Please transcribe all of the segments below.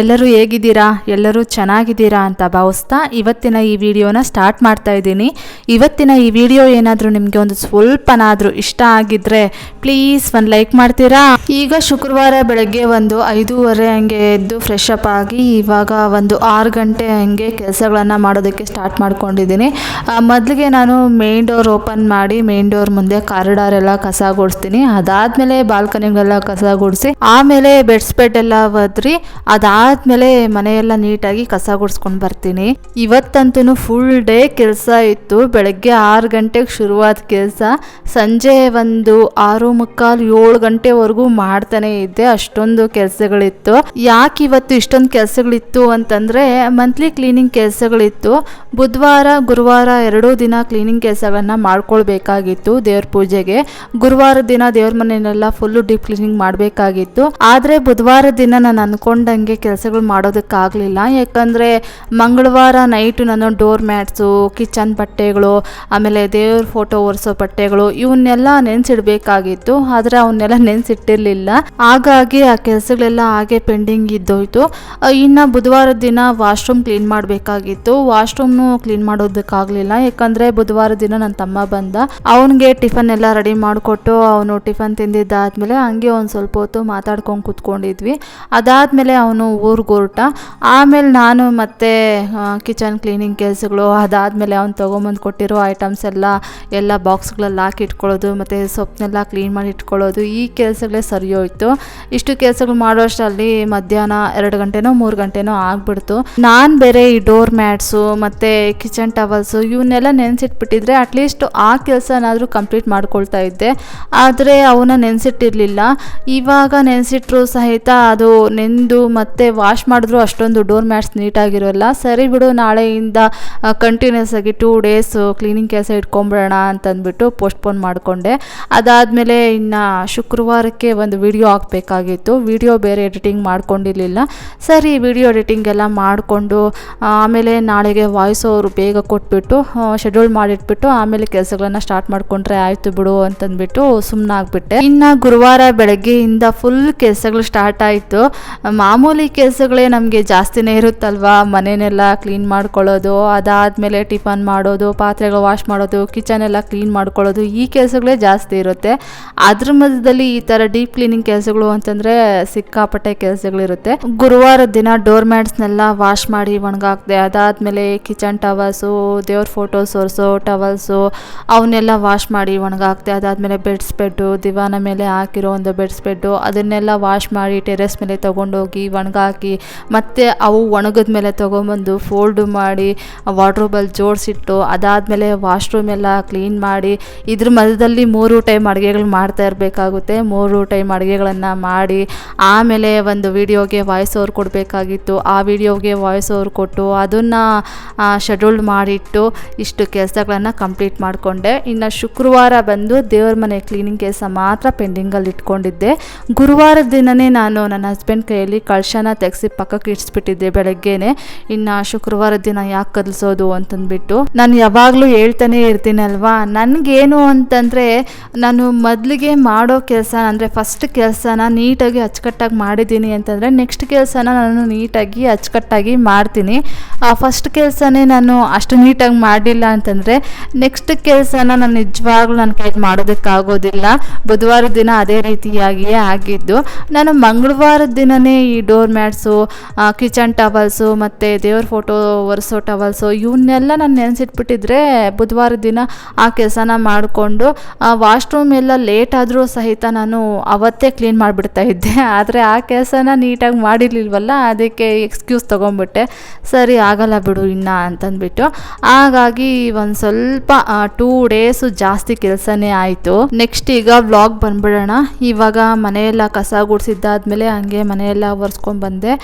ಎಲ್ಲರೂ ಹೇಗಿದ್ದೀರಾ? ಎಲ್ಲರೂ ಚೆನ್ನಾಗಿದ್ದೀರಾ ಅಂತ ಭಾವಿಸ್ತಾ ಇವತ್ತಿನ ಈ ವಿಡಿಯೋನ ಸ್ಟಾರ್ಟ್ ಮಾಡ್ತಾ ಇದ್ದೀನಿ. ಇವತ್ತಿನ ಈ ವಿಡಿಯೋ ಏನಾದರೂ ನಿಮಗೆ ಒಂದು ಸ್ವಲ್ಪನಾದರೂ ಇಷ್ಟ ಆಗಿದ್ರೆ ಪ್ಲೀಸ್ ಒಂದು ಲೈಕ್ ಮಾಡ್ತೀರಾ? ಈಗ ಶುಕ್ರವಾರ ಬೆಳಗ್ಗೆ ಒಂದು ಐದೂವರೆ ಹಂಗೆ ಎದ್ದು ಫ್ರೆಶ್ ಆಗಿ ಇವಾಗ ಒಂದು ಆರು ಗಂಟೆ ಹಂಗೆ ಕೆಲಸಗಳನ್ನು ಮಾಡೋದಕ್ಕೆ ಸ್ಟಾರ್ಟ್ ಮಾಡ್ಕೊಂಡಿದ್ದೀನಿ. ಮೊದಲಿಗೆ ನಾನು ಮೇನ್ ಡೋರ್ ಓಪನ್ ಮಾಡಿ ಮೇನ್ ಡೋರ್ ಮುಂದೆ ಕಾರಿಡಾರ್ ಎಲ್ಲ ಕಸ ಗುಡಿಸ್ತೀನಿ. ಅದಾದ್ಮೇಲೆ ಬಾಲ್ಕನಿಗೆಲ್ಲ ಕಸ ಗುಡಿಸಿ, ಆಮೇಲೆ ಬೆಡ್ ಸ್ಪೆಡ್ ಎಲ್ಲ ಒದ್ರಿ ಅದಾದ್ಮೇಲೆ ಮನೆಯೆಲ್ಲ ನೀಟಾಗಿ ಕಸ ಗುಡಿಸ್ಕೊಂಡು ಬರ್ತೀನಿ. ಇವತ್ತಂತೂ ಫುಲ್ ಡೇ ಕೆಲಸ ಇತ್ತು. ಬೆಳಗ್ಗೆ ಆರು ಗಂಟೆಗೆ ಶುರುವಾದ ಕೆಲಸ. ಸಂಜೆ ಒಂದು ಆರು ಮುಕ್ಕಾಲು ಏಳು ಗಂಟೆವರೆಗೂ ಮಾಡ್ತಾನೆ ಇದ್ದೆ. ಅಷ್ಟೊಂದು ಕೆಲಸಗಳಿತ್ತು. ಯಾಕೆ ಇವತ್ತು ಇಷ್ಟೊಂದು ಕೆಲಸಗಳಿತ್ತು ಅಂತಂದ್ರೆ ಮಂತ್ಲಿ ಕ್ಲೀನಿಂಗ್ ಕೆಲಸಗಳಿತ್ತು. ಬುಧವಾರ, ಗುರುವಾರ ಎರಡೂ ದಿನ ಕ್ಲೀನಿಂಗ್ ಕೆಲಸಗಳನ್ನ ಮಾಡ್ಕೊಳ್ಬೇಕಾಗಿತ್ತು ದೇವ್ರ ಪೂಜೆಗೆ. ಗುರುವಾರ ದಿನ ದೇವ್ರ ಮನೆಯನ್ನೆಲ್ಲ ಫುಲ್ಲು ಡೀಪ್ ಕ್ಲೀನಿಂಗ್ ಮಾಡಬೇಕಾಗಿತ್ತು. ಆದರೆ ಬುಧವಾರ ದಿನ ನಾನು ಅನ್ಕೊಂಡಂಗೆ ಕೆಲಸಗಳು ಮಾಡೋದಕ್ಕಾಗಲಿಲ್ಲ. ಯಾಕಂದರೆ ಮಂಗಳವಾರ ನೈಟು ನಾನು ಡೋರ್ ಮ್ಯಾಟ್ಸು ಕಿಚನ್ ಬಟ್ಟೆಗಳು, ಆಮೇಲೆ ದೇವ್ರ ಫೋಟೋ ಒರೆಸೋ ಬಟ್ಟೆಗಳು ಇವನ್ನೆಲ್ಲ ನೆನೆಸಿಡ್ಬೇಕಾಗಿತ್ತು. ಆದರೆ ಅವನ್ನೆಲ್ಲ ನೆನೆಸಿಟ್ಟಿರಲಿಲ್ಲ. ಹಾಗಾಗಿ ಆ ಕೆಲಸಗಳೆಲ್ಲ ಹಾಗೆ ಪೆಂಡಿಂಗ್ ಇದ್ದೋಯ್ತು. ಇನ್ನು ಬುಧವಾರದ ದಿನ ವಾಶ್ರೂಮ್ ಕ್ಲೀನ್ ಮಾಡಬೇಕಾಗಿತ್ತು. ವಾಶ್ರೂಮ್ನು ಕ್ಲೀನ್ ಮಾಡೋದಕ್ಕಾಗಲಿಲ್ಲ. ಯಾಕಂದರೆ ಬುಧವಾರ ದಿನ ನನ್ನ ತಮ್ಮ ಬಂದ. ಅವನಿಗೆ ಟಿಫನ್ ಎಲ್ಲ ರೆಡಿ ಮಾಡಿಕೊಟ್ಟು ಅವನು ಟಿಫನ್ ತಿಂದಿದ್ದಾದ್ಮೇಲೆ ಹಂಗೆ ಒಂದು ಸ್ವಲ್ಪ ಹೊತ್ತು ಮಾತಾಡ್ಕೊಂಡು ಕೂತ್ಕೊಂಡಿದ್ವಿ. ಅದಾದಮೇಲೆ ಅವನು ಊರಿಗೆ ಹೊರಟ ಆಮೇಲೆ ನಾನು ಮತ್ತೆ ಕಿಚನ್ ಕ್ಲೀನಿಂಗ್ ಕೆಲಸಗಳು ಅದಾದಮೇಲೆ ಅವ್ನು ತೊಗೊಂಬಂದು ಕೊಟ್ಟಿರೋ ಐಟಮ್ಸ್ ಎಲ್ಲ ಎಲ್ಲ ಬಾಕ್ಸ್ಗಳಲ್ಲಿ ಹಾಕಿ ಇಟ್ಕೊಳ್ಳೋದು, ಮತ್ತು ಸೊಪ್ಪನ್ನೆಲ್ಲ ಕ್ಲೀನ್ ಮಾಡಿ ಇಟ್ಕೊಳ್ಳೋದು, ಈ ಕೆಲಸಗಳೇ ಸರಿ ಹೋಯಿತು ಇಷ್ಟು ಕೆಲಸಗಳು ಮಾಡೋಷ್ಟರಲ್ಲಿ ಮಧ್ಯಾಹ್ನ ಎರಡು ಗಂಟೆನೋ, ಮೂರು ಗಂಟೆನೋ ಆಗಿಬಿಡ್ತು. ನಾನು ಬೇರೆ ಈ ಡೋರ್ ಮ್ಯಾಟ್ಸು ಮತ್ತು ಕಿಚನ್ ಟವಲ್ಸು ಇವನ್ನೆಲ್ಲ ನೆನೆಸಿಟ್ಬಿಟ್ಟಿದ್ರೆ ಅಟ್ಲೀಸ್ಟ್ ಆ ಕೆಲಸನಾದರೂ ಕಂಪ್ಲೀಟ್ ಮಾಡ್ಕೊಳ್ತಾ ಇದ್ದೆ. ಆದರೆ ಅವನ್ನ ನೆನೆಸಿಟ್ಟಿರಲಿಲ್ಲ. ಇವಾಗ ನೆನೆಸಿಟ್ರು ಸಹಿತ ಅದು ನೆಂದು ಮತ್ತೆ ವಾಶ್ ಮಾಡಿದ್ರು ಅಷ್ಟೊಂದು ಡೋರ್ ಮ್ಯಾಟ್ಸ್ ನೀಟಾಗಿರೋಲ್ಲ ಸರಿ ಬಿಡು, ನಾಳೆಯಿಂದ ಕಂಟಿನ್ಯೂಸ್ ಆಗಿ ಟೂ ಡೇಸು ಕ್ಲೀನಿಂಗ್ ಕೆಲಸ ಇಟ್ಕೊಂಬಿಡೋಣ ಅಂತಂದ್ಬಿಟ್ಟು ಪೋಸ್ಟ್ಪೋನ್ ಮಾಡಿಕೊಂಡೆ. ಅದಾದಮೇಲೆ ಇನ್ನು ಶುಕ್ರವಾರಕ್ಕೆ ಒಂದು ವಿಡಿಯೋ ಹಾಕಬೇಕಾಗಿತ್ತು. ವಿಡಿಯೋ ಬೇರೆ ಎಡಿಟಿಂಗ್ ಮಾಡ್ಕೊಂಡಿರಲಿಲ್ಲ. ಸರಿ ವಿಡಿಯೋ ಎಡಿಟಿಂಗ್ ಎಲ್ಲ ಮಾಡಿಕೊಂಡು, ಆಮೇಲೆ ನಾಳೆಗೆ ವಾಯ್ಸ್ ಅವರು ಬೇಗ ಕೊಟ್ಬಿಟ್ಟು ಶೆಡ್ಯೂಲ್ ಮಾಡಿಟ್ಬಿಟ್ಟು ಆಮೇಲೆ ಕೆಲಸಗಳನ್ನ ಸ್ಟಾರ್ಟ್ ಮಾಡಿಕೊಂಡ್ರೆ ಆಯಿತು ಬಿಡು ಅಂತಂದ್ಬಿಟ್ಟು ಸುಮ್ಮನಾಗ್ಬಿಟ್ಟೆ ಇನ್ನು ಗುರುವಾರ ಬೆಳಗ್ಗೆಯಿಂದ ಫುಲ್ ಕೆಲಸಗಳು ಸ್ಟಾರ್ಟ್ ಆಯಿತು. ಮಾಮೂಲಿ ಕೆಲಸಗಳೇ ನಮಗೆ ಜಾಸ್ತಿನೇ ಇರುತ್ತಲ್ವಾ? ಮನೆಯನ್ನೆಲ್ಲ ಕ್ಲೀನ್ ಮಾಡ್ಕೊಳ್ಳೋದು, ಅದಾದಮೇಲೆ ಟಿಫನ್ ಮಾಡೋದು, ಪಾತ್ರೆಗಳು ವಾಶ್ ಮಾಡೋದು ಕಿಚನ್ ಎಲ್ಲ ಕ್ಲೀನ್ ಮಾಡ್ಕೊಳ್ಳೋದು ಈ ಕೆಲಸಗಳೇ ಜಾಸ್ತಿ ಇರುತ್ತೆ. ಅದ್ರ ಮಧ್ಯದಲ್ಲಿ ಈ ಥರ ಡೀಪ್ ಕ್ಲೀನಿಂಗ್ ಕೆಲಸಗಳು ಅಂತಂದರೆ ಸಿಕ್ಕಾಪಟ್ಟೆ ಕೆಲಸಗಳಿರುತ್ತೆ. ಗುರುವಾರ ದಿನ ಡೋರ್ ಮ್ಯಾಟ್ಸ್ನೆಲ್ಲ ವಾಶ್ ಮಾಡಿ ಒಣಗಾಕ್ದೆ, ಅದಾದಮೇಲೆ ಕಿಚನ್ ಟವಲ್ಸು ದೇವ್ರ ಫೋಟೋಸ್ ಒರೆಸೋ ಟವಲ್ಸು ಅವನ್ನೆಲ್ಲ ವಾಶ್ ಮಾಡಿ ಒಣಗಾಕ್ದೆ, ಅದಾದಮೇಲೆ ಬೆಡ್ ಬೆಡ್ಡು ದಿವಾನ ಮೇಲೆ ಹಾಕಿರೋ ಒಂದು ಬೆಡ್ ಬೆಡ್ಡು ಅದನ್ನೆಲ್ಲ ವಾಶ್ ಮಾಡಿ ಟೆರೆಸ್ ಮೇಲೆ ತೊಗೊಂಡೋಗಿ ಒಣಗಾಕಿ ಮತ್ತೆ ಅವು ಒಣಗಿದ ಮೇಲೆ ತೊಗೊಂಬಂದು ಫೋಲ್ಡ್ ಮಾಡಿ ವಾಡ್ರೋಬಲ್ಲಿ ಜೋಡಿಸಿಟ್ಟು, ಅದಾದಮೇಲೆ ವಾಶ್ರೂಮ್ ಎಲ್ಲ ಕ್ಲೀನ್ ಮಾಡಿ, ಇದ್ರ ಮಧ್ಯದಲ್ಲಿ ಮೂರು ಟೈಮ್ ಅಡುಗೆಗಳು ಮಾಡ್ತಾ ಇರಬೇಕಾಗುತ್ತೆ. ಮೂರು ಟೈಮ್ ಅಡುಗೆಗಳನ್ನು ಮಾಡಿ, ಆಮೇಲೆ ಒಂದು ವಿಡಿಯೋಗೆ ವಾಯ್ಸ್ ಓವರ್ ಕೊಡಬೇಕಾಗಿತ್ತು. ಆ ವಿಡಿಯೋಗೆ ವಾಯ್ಸ್ ಓವರ್ ಕೊಟ್ಟು, ಅದನ್ನು ಶೆಡ್ಯೂಲ್ಡ್ ಮಾಡಿಟ್ಟು, ಇಷ್ಟು ಕೆಲಸಗಳನ್ನು ಕಂಪ್ಲೀಟ್ ಮಾಡಿಕೊಂಡೆ. ಇನ್ನು ಶುಕ್ರವಾರ ಬಂದು ದೇವ್ರ ಮನೆ ಕ್ಲೀನಿಂಗ್ ಕೆಲಸ ಮಾತ್ರ ಪೆಂಡಿಂಗಲ್ಲಿ ಇಟ್ಕೊಂಡಿದ್ದೆ. ಗುರುವಾರದ ದಿನವೇ ನಾನು ನನ್ನ ಹಸ್ಬೆಂಡ್ ಕೈಯಲ್ಲಿ ಕಳಶನ ತೆಗೆಸಿ ಪಕ್ಕಕ್ಕೆ ಇಡ್ಸ್ಬಿಟ್ಟಿದ್ದೆ ಬೆಳಗ್ಗೆನೆ. ಇನ್ನು ಶುಕ್ರವಾರ ದಿನ ಯಾಕೆ ಕದಲ್ಸೋದು ಅಂತಂದ್ಬಿಟ್ಟು. ನಾನು ಯಾವಾಗಲೂ ಹೇಳ್ತಾನೆ ಇರ್ತೀನಲ್ವಾ ನನಗೇನು ಅಂತಂದರೆ ನಾನು ಮೊದಲಿಗೆ ಮಾಡೋ ಕೆಲಸ ಅಂದರೆ ಫಸ್ಟ್ ಕೆಲಸನ ನೀಟಾಗಿ ಅಚ್ಚುಕಟ್ಟಾಗಿ ಮಾಡಿದ್ದೀನಿ ಅಂತಂದರೆ ನೆಕ್ಸ್ಟ್ ಕೆಲಸನ ನಾನು ನೀಟಾಗಿ ಅಚ್ಚುಕಟ್ಟಾಗಿ ಮಾಡ್ತೀನಿ. ಫಸ್ಟ್ ಕೆಲಸನೇ ನಾನು ಅಷ್ಟು ನೀಟಾಗಿ ಮಾಡಲಿಲ್ಲ ಅಂತಂದರೆ ನೆಕ್ಸ್ಟ್ ಕೆಲಸನ ನಾನು ನಿಜವಾಗ್ಲೂ ನನ್ನ ಕೈಗೆ ಮಾಡೋದಕ್ಕಾಗೋದಿಲ್ಲ. ಬುಧವಾರ ದಿನ ಅದೇ ರೀತಿಯಾಗಿಯೇ ಆಗಿದ್ದು. ನಾನು ಮಂಗಳವಾರದ ದಿನನೇ ಈ ಡೋರ್ ಮ್ಯಾಟ್ಸು ಕಿಚನ್ ಟವಲ್ಸು ಮತ್ತು ದೇವ್ರ ಫೋಟೋ ಒರೆಸೋ ಟವಲ್ಸು ಇವನ್ನೆಲ್ಲ ನಾನು ನೆನೆಸಿಟ್ಬಿಟ್ಟಿದ್ರೆ ಬುಧವಾರ ದಿನ ಆ ಕೆಲಸನ ಮಾಡಿಕೊಂಡು ವಾಶ್ರೂಮ್ ಎಲ್ಲ ಲೇಟ್ ಆದರೂ ಸಹಿತ ನಾನು ಅವತ್ತೇ ಕ್ಲೀನ್ ಮಾಡಿಬಿಡ್ತಾ ಇದ್ದೆ. ಆದರೆ ಆ ಕೆಲಸನ ನೀಟಾಗಿ ಮಾಡಿರ್ಲಿಲ್ವಲ್ಲ, ಅದಕ್ಕೆ ಎಕ್ಸ್ಕ್ಯೂಸ್ ತೊಗೊಂಬಿಟ್ಟೆ. ಸರಿ, ಆಗಲ್ಲ ಬಿಡು ಇನ್ನು ಅಂತಂದ್ಬಿಟ್ಟು. ಹಾಗಾಗಿ ಒಂದು ಸ್ವಲ್ಪ ಟೂ ಡೇಸು ಜಾಸ್ತಿ ಕೆಲಸನೇ ಆಯಿತು. ನೆಕ್ಸ್ಟ್ ಈಗ ವ್ಲಾಗ್ ಬಂದ್ಬಿಡೋಣ. ಇವಾಗ ಮನೆಯೆಲ್ಲ ಕಸ ಗುಡಿಸಿದ್ದಾದ್ಮೇಲೆ ಹಂಗೆ ಮನೆಯೆಲ್ಲ ಒರೆಸ್ಕೊಂಡು ಬಂದೆ.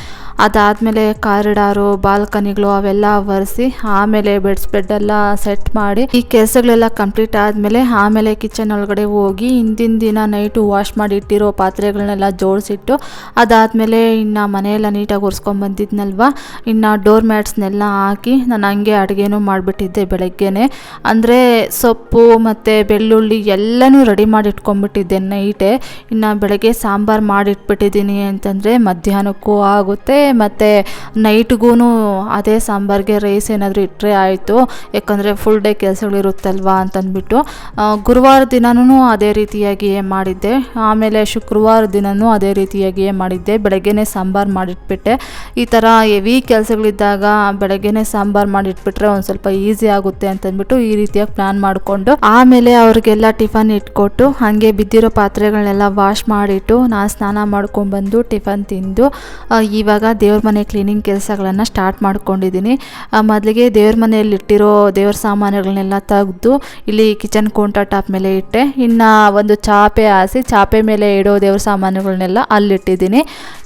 ಅದಾದಮೇಲೆ ಕಾರಿಡಾರು, ಬಾಲ್ಕನಿಗಳು ಅವೆಲ್ಲ ಒರೆಸಿ ಆಮೇಲೆ ಬೆಡ್ ಸ್ಪ್ರೆಡ್ ಎಲ್ಲ ಸೆಟ್ ಮಾಡಿ ಈ ಕೆಲಸಗಳೆಲ್ಲ ಕಂಪ್ಲೀಟ್ ಆದಮೇಲೆ ಆಮೇಲೆ ಕಿಚನ್ ಒಳಗಡೆ ಹೋಗಿ ಹಿಂದಿನ ದಿನ ನೈಟು ವಾಶ್ ಮಾಡಿ ಇಟ್ಟಿರೋ ಪಾತ್ರೆಗಳನ್ನೆಲ್ಲ ಜೋಡಿಸಿಟ್ಟು ಅದಾದಮೇಲೆ ಇನ್ನು ಮನೆಯೆಲ್ಲ ನೀಟಾಗಿ ಒರೆಸ್ಕೊಂಬಂದಿದ್ನಲ್ವ ಇನ್ನು ಡೋರ್ ಮ್ಯಾಟ್ಸ್ನೆಲ್ಲ ಹಾಕಿ ನಾನು ಹಂಗೆ ಅಡುಗೆನೂ ಮಾಡಿಬಿಟ್ಟಿದ್ದೆ ಬೆಳಗ್ಗೆನೆ. ಅಂದರೆ ಸೊಪ್ಪು ಮತ್ತು ಬೆಳ್ಳುಳ್ಳಿ ಎಲ್ಲನೂ ರೆಡಿ ಮಾಡಿ ಇಟ್ಕೊಂಡ್ಬಿಟ್ಟಿದ್ದೆ ನೈಟೇ. ಇನ್ನು ಬೆಳಗ್ಗೆ ಸಾಂಬಾರು ಮಾಡಿಟ್ಬಿಟ್ಟಿದ್ದೀನಿ ಅಂತಂದರೆ ಮಧ್ಯಾಹ್ನಕ್ಕೂ ಆಗುತ್ತೆ. ಮತ್ತು ನೈಟ್ಗೂ ಅದೇ ಸಾಂಬಾರಿಗೆ ರೈಸ್ ಏನಾದರೂ ಇಟ್ಟರೆ ಆಯಿತು. ಯಾಕಂದರೆ ಫುಲ್ ಡೇ ಕೆಲಸಗಳಿರುತ್ತಲ್ವ ಅಂತಂದ್ಬಿಟ್ಟು. ಗುರುವಾರ ದಿನವೂ ಅದೇ ರೀತಿಯಾಗಿಯೇ ಮಾಡಿದ್ದೆ. ಆಮೇಲೆ ಶುಕ್ರವಾರ ದಿನವೂ ಅದೇ ರೀತಿಯಾಗಿಯೇ ಮಾಡಿದ್ದೆ. ಬೆಳಗ್ಗೆನೇ ಸಾಂಬಾರು ಮಾಡಿಟ್ಬಿಟ್ಟೆ. ಈ ಥರ ಹೆವಿ ಕೆಲಸಗಳಿದ್ದಾಗ ಬೆಳಗ್ಗೆನೇ ಸಾಂಬಾರು ಮಾಡಿಟ್ಬಿಟ್ರೆ ಒಂದು ಸ್ವಲ್ಪ ಈಸಿ ಆಗುತ್ತೆ ಅಂತಂದ್ಬಿಟ್ಟು ಈ ರೀತಿಯಾಗಿ ಪ್ಲ್ಯಾನ್ ಮಾಡಿಕೊಂಡು ಆಮೇಲೆ ಅವ್ರಿಗೆಲ್ಲ ಟಿಫನ್ ಇಟ್ಕೊಟ್ಟು ಹಾಗೆ ಬಿದ್ದಿರೋ ಪಾತ್ರೆಗಳನ್ನೆಲ್ಲ ವಾಶ್ ಮಾಡಿಟ್ಟು ನಾನು ಸ್ನಾನ ಮಾಡ್ಕೊಂಡ್ಬಂದು ಟಿಫನ್ ತಿಂದು ಇವಾಗ ದೇವ್ರ ಮನೆ ಕ್ಲೀನಿಂಗ್ ಕೆಲಸಗಳನ್ನು ಸ್ಟಾರ್ಟ್ ಮಾಡ್ಕೊಂಡಿದ್ದೀನಿ. ಮೊದಲಿಗೆ ದೇವ್ರ ಮನೆಯಲ್ಲಿ ಇಟ್ಟಿರೋ ದೇವ್ರ ಸಾಮಾನುಗಳನ್ನೆಲ್ಲ ತೆಗೆದು ಇಲ್ಲಿ ಕಿಚನ್ ಕೌಂಟರ್ ಟಾಪ್ ಮೇಲೆ ಇಟ್ಟೆ. ಇನ್ನು ಒಂದು ಚಾಪೆ ಹಾಸಿ ಚಾಪೆ ಮೇಲೆ ಇಡೋ ದೇವ್ರ ಸಾಮಾನುಗಳನ್ನೆಲ್ಲ ಅಲ್ಲಿಟ್ಟಿದ್ದೀನಿ.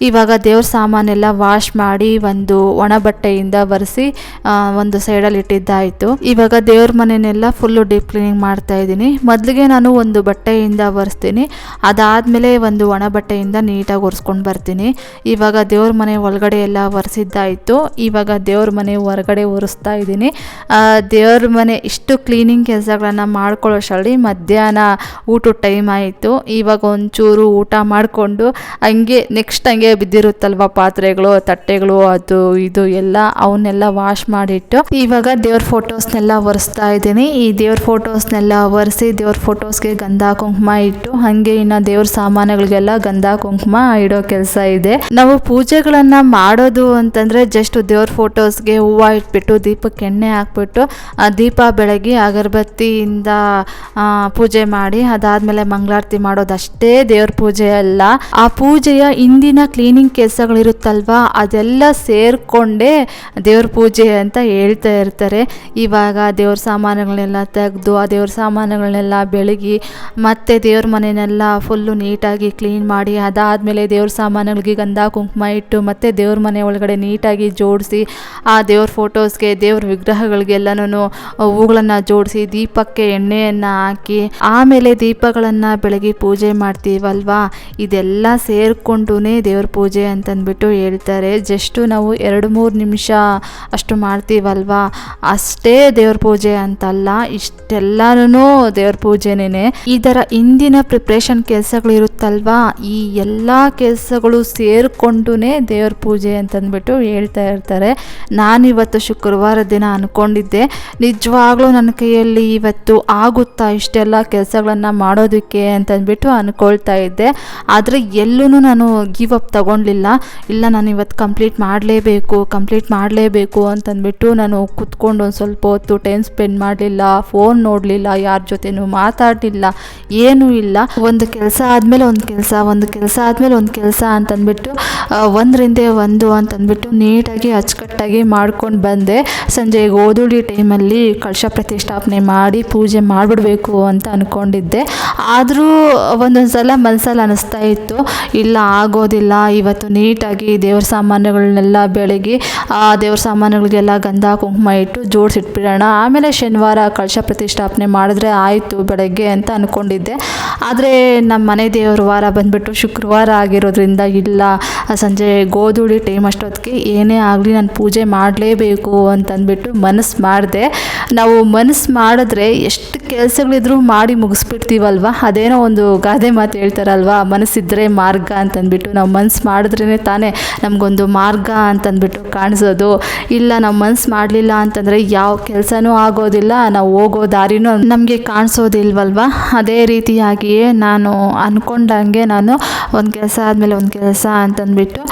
ಇವಾಗ ದೇವ್ರ ಸಾಮಾನೆಲ್ಲ ವಾಶ್ ಮಾಡಿ ಒಂದು ಒಣ ಬಟ್ಟೆಯಿಂದ ಒರೆಸಿ ಒಂದು ಸೈಡಲ್ಲಿ ಇಟ್ಟಿದ್ದಾಯಿತು. ಇವಾಗ ದೇವ್ರ ಮನೆಯನ್ನೆಲ್ಲ ಫುಲ್ಲು ಡೀಪ್ ಕ್ಲೀನಿಂಗ್ ಮಾಡ್ತಾ ಇದ್ದೀನಿ. ಮೊದಲಿಗೆ ನಾನು ಒಂದು ಬಟ್ಟೆಯಿಂದ ಒರೆಸ್ತೀನಿ. ಅದಾದಮೇಲೆ ಒಂದು ಒಣ ಬಟ್ಟೆಯಿಂದ ನೀಟಾಗಿ ಒರೆಸ್ಕೊಂಡು ಬರ್ತೀನಿ. ಇವಾಗ ದೇವ್ರ ಮನೆ ಒಳಗಡೆ ಎಲ್ಲ ಒರೆಸಿದ್ದಾಯಿತು. ಇವಾಗ ದೇವ್ರ ಮನೆ ಹೊರಗಡೆ ಒರೆಸ್ತಾ ಇದ್ದೀನಿ. ದೇವ್ರ ಮನೆ ಇಷ್ಟು ಕ್ಲೀನಿಂಗ್ ಕೆಲಸಗಳನ್ನು ಮಾಡ್ಕೊಳ್ಳೋಷ್ಟರಲ್ಲಿ ಮಧ್ಯಾಹ್ನ ಊಟದ ಟೈಮ್ ಆಯಿತು. ಇವಾಗ ಒಂಚೂರು ಊಟ ಮಾಡಿಕೊಂಡು ಹಂಗೆ ನೆಕ್ಸ್ಟ್ ಹಂಗೆ ಬಿದ್ದಿರುತ್ತಲ್ವ ಪಾತ್ರೆಗಳು, ತಟ್ಟೆಗಳು, ಅದು ಇದು ಎಲ್ಲ ಅವನ್ನೆಲ್ಲ ವಾಶ್ ಮಾಡಿಟ್ಟು ಇವಾಗ ದೇವ್ರ ಫೋಟೋಸ್ನೆಲ್ಲ ಒರೆಸ್ತಾ ಇದ್ದೀನಿ. ಈ ದೇವ್ರ ಫೋಟೋಸ್ನೆಲ್ಲ ಒರೆಸಿ ದೇವ್ರ ಫೋಟೋಸ್ಗೆ ಗಂಧ ಕುಂಕುಮ ಇಟ್ಟು ಹಂಗೆ ಇನ್ನು ದೇವ್ರ ಸಾಮಾನುಗಳಿಗೆಲ್ಲ ಗಂಧ ಕುಂಕುಮ ಇಡೋ ಕೆಲಸ ಇದೆ. ನಾವು ಪೂಜೆಗಳನ್ನ ಮಾಡೋದು ಅಂತಂದರೆ ಜಸ್ಟ್ ದೇವ್ರ ಫೋಟೋಸ್ಗೆ ಹೂವು ಇಟ್ಬಿಟ್ಟು, ದೀಪಕ್ಕೆ ಎಣ್ಣೆ ಹಾಕ್ಬಿಟ್ಟು ದೀಪ ಬೆಳಗಿ ಅಗರಬತ್ತಿಯಿಂದ ಪೂಜೆ ಮಾಡಿ, ಅದಾದಮೇಲೆ ಮಂಗಳಾರತಿ ಮಾಡೋದಷ್ಟೇ ದೇವ್ರ ಪೂಜೆ ಅಲ್ಲ. ಆ ಪೂಜೆಯ ಇಂದಿನ ಕ್ಲೀನಿಂಗ್ ಕೆಲಸಗಳಿರುತ್ತಲ್ವಾ, ಅದೆಲ್ಲ ಸೇರಿಕೊಂಡೇ ದೇವ್ರ ಪೂಜೆ ಅಂತ ಹೇಳ್ತಾ ಇರ್ತಾರೆ. ಇವಾಗ ದೇವ್ರ ಸಾಮಾನುಗಳನ್ನೆಲ್ಲ ತೆಗೆದು, ಆ ದೇವ್ರ ಸಾಮಾನುಗಳನ್ನೆಲ್ಲ ಬೆಳಗಿ, ಮತ್ತೆ ದೇವ್ರ ಮನೆಯನ್ನೆಲ್ಲ ಫುಲ್ಲು ನೀಟಾಗಿ ಕ್ಲೀನ್ ಮಾಡಿ, ಅದಾದಮೇಲೆ ದೇವ್ರ ಸಾಮಾನುಗಳಿಗೆ ಗಂಧ, ಕುಂಕುಮ ಇಟ್ಟು ಮತ್ತೆ ದೇವ್ರ ಮನೆ ಒಳಗಡೆ ನೀಟಾಗಿ ಜೋಡಿಸಿ, ಆ ದೇವ್ರ ಫೋಟೋಸ್ಗೆ, ದೇವ್ರ ವಿಗ್ರಹಗಳಿಗೆಲ್ಲನೂ ಹೂಗಳನ್ನು ಜೋಡಿಸಿ, ದೀಪಕ್ಕೆ ಎಣ್ಣೆಯನ್ನು ಹಾಕಿ, ಆಮೇಲೆ ದೀಪಗಳನ್ನು ಬೆಳಗ್ಗೆ ಪೂಜೆ ಮಾಡ್ತೀವಲ್ವಾ? ಇದೆಲ್ಲ ಸೇರಿಕೊಂಡೂ ದೇವ್ರ ಪೂಜೆ ಅಂತಂದ್ಬಿಟ್ಟು ಹೇಳ್ತಾರೆ. ಜಸ್ಟು ನಾವು ಎರಡು ಮೂರು ನಿಮಿಷ ಅಷ್ಟು ಮಾಡ್ತೀವಲ್ವಾ? ಅಷ್ಟೇ ದೇವ್ರ ಪೂಜೆ ಅಂತಲ್ಲ ಇಷ್ಟೆಲ್ಲನೂ ದೇವ್ರ ಪೂಜೆನೇ ಈ ಥರ ಹಿಂದಿನ ಪ್ರಿಪ್ರೇಷನ್ ಕೆಲಸಗಳಿರುತ್ತಲ್ವಾ ಈ ಎಲ್ಲ ಕೆಲಸಗಳು ಸೇರಿಕೊಂಡೂ ದೇವ್ರ ಪೂಜೆ ಅಂತಂದ್ಬಿಟ್ಟು ಹೇಳ್ತಾ ಇರ್ತಾರೆ. ನಾನಿವತ್ತು ಶುಕ್ರವಾರ ದಿನ ಅಂದ್ಕೊಂಡಿದ್ದೆ ನಿಜವಾಗ್ಲೂ ನನ್ನ ಕೈಯಲ್ಲಿ ಇವತ್ತು ಆಗುತ್ತಾ ಇಷ್ಟೆಲ್ಲ ಕೆಲಸಗಳನ್ನು ಮಾಡೋದಕ್ಕೆ ಅಂತಂದ್ಬಿಟ್ಟು ಅಂದ್ಕೊಳ್ತಾ ಇದ್ದೆ. ಆದರೆ ಎಲ್ಲೂ ನಾನು ಗಿವ್ ಅಪ್ ತಗೊಳ್ಲಿಲ್ಲ ಇಲ್ಲ, ನಾನು ಇವತ್ತು ಕಂಪ್ಲೀಟ್ ಮಾಡಲೇಬೇಕು ಕಂಪ್ಲೀಟ್ ಮಾಡಲೇಬೇಕು ಅಂತಂದ್ಬಿಟ್ಟು ನಾನು ಕುತ್ಕೊಂಡು ಒಂದು ಸ್ವಲ್ಪ ಹೊತ್ತು ಟೈಮ್ ಸ್ಪೆಂಡ್ ಮಾಡಲಿಲ್ಲ ಫೋನ್ ನೋಡಲಿಲ್ಲ, ಯಾರ ಜೊತೆನೂ ಮಾತಾಡಲಿಲ್ಲ, ಏನೂ ಇಲ್ಲ. ಒಂದು ಕೆಲಸ ಆದಮೇಲೆ ಒಂದು ಕೆಲಸ ಒಂದು ಕೆಲಸ ಆದಮೇಲೆ ಒಂದು ಕೆಲಸ ಅಂತಂದ್ಬಿಟ್ಟು ಒಂದರಿಂದ ಒಂದು ಅಂತಂದ್ಬಿಟ್ಟು ನೀಟಾಗಿ ಅಚ್ಚುಕಟ್ಟಾಗಿ ಮಾಡ್ಕೊಂಡು ಬಂದೆ. ಸಂಜೆ ಓದುಳಿ ಟೈಮಲ್ಲಿ ಕಳಶ ಪ್ರತಿಷ್ಠಾಪನೆ ಮಾಡಿ ಪೂಜೆ ಮಾಡಿಬಿಡಬೇಕು ಅಂತ ಅಂದ್ಕೊಂಡಿದ್ದೆ ಆದರೂ ಒಂದೊಂದು ಸಲ ಮನಸ್ಸಲ್ಲಿ ಅನ್ನಿಸ್ತಾ ಇತ್ತು. ಇಲ್ಲ, ಆಗೋದಿಲ್ಲ. ಇವತ್ತು ನೀಟಾಗಿ ದೇವ್ರ ಸಾಮಾನುಗಳನ್ನೆಲ್ಲ ಬೆಳಗ್ಗೆ ಆ ದೇವ್ರ ಸಾಮಾನುಗಳಿಗೆಲ್ಲ ಗಂಧ, ಕುಂಕುಮ ಇಟ್ಟು ಜೋಡಿಸಿಟ್ಬಿಡೋಣ. ಆಮೇಲೆ ಶನಿವಾರ ಕಳಶ ಪ್ರತಿಷ್ಠಾಪನೆ ಮಾಡಿದ್ರೆ ಆಯಿತು ಬೆಳಗ್ಗೆ ಅಂತ ಅಂದ್ಕೊಂಡಿದ್ದೆ ಆದರೆ ನಮ್ಮ ಮನೆ ದೇವ್ರ ವಾರ ಬಂದುಬಿಟ್ಟು ಶುಕ್ರವಾರ ಆಗಿರೋದ್ರಿಂದ ಇಲ್ಲ. ಸಂಜೆ ಗೋಧೂಳಿ ಟೈಮ್ ಅಷ್ಟೊತ್ತಿಗೆ ಏನೇ ಆಗಲಿ ನಾನು ಪೂಜೆ ಮಾಡಲೇಬೇಕು ಅಂತಂದ್ಬಿಟ್ಟು ಮನಸ್ಸು ಮಾಡಿದೆ. ನಾವು ಮನಸ್ಸು ಮಾಡಿದ್ರೆ ಎಷ್ಟು ಕೆಲಸಗಳಿದ್ರೂ ಮಾಡಿ ಮುಗಿಸ್ಬಿಡ್ತೀವಲ್ವ? ಅದೇನೋ ಒಂದು ಗಾದೆ ಮಾತು ಹೇಳ್ತಾರಲ್ವ? ಮನಸ್ಸಿದ್ರೆ ಮಾರ್ಗ ಅಂತಂದ್ಬಿಟ್ಟು ನಾವು ಮನಸ್ಸು ಮಾಡಿದ್ರೇ ತಾನೇ ನಮಗೊಂದು ಮಾರ್ಗ ಅಂತಂದ್ಬಿಟ್ಟು ಕಾಣಿಸೋದು. ಇಲ್ಲ ನಾವು ಮನಸ್ಸು ಮಾಡಲಿಲ್ಲ ಅಂತಂದರೆ ಯಾವ ಕೆಲಸನೂ ಆಗೋದಿಲ್ಲ, ನಾವು ಹೋಗೋ ದಾರಿನೂ ನಮಗೆ ಕಾಣಿಸೋದಿಲ್ವಲ್ವ? ಅದೇ ರೀತಿಯಾಗಿಯೇ ನಾನು ಅಂದ್ಕೊಂಡಂಗೆ ನಾನು ಒಂದು ಕೆಲಸ ಆದಮೇಲೆ ಒಂದು ಕೆಲಸ ಅಂತಂದ್ಬಿಟ್ಟು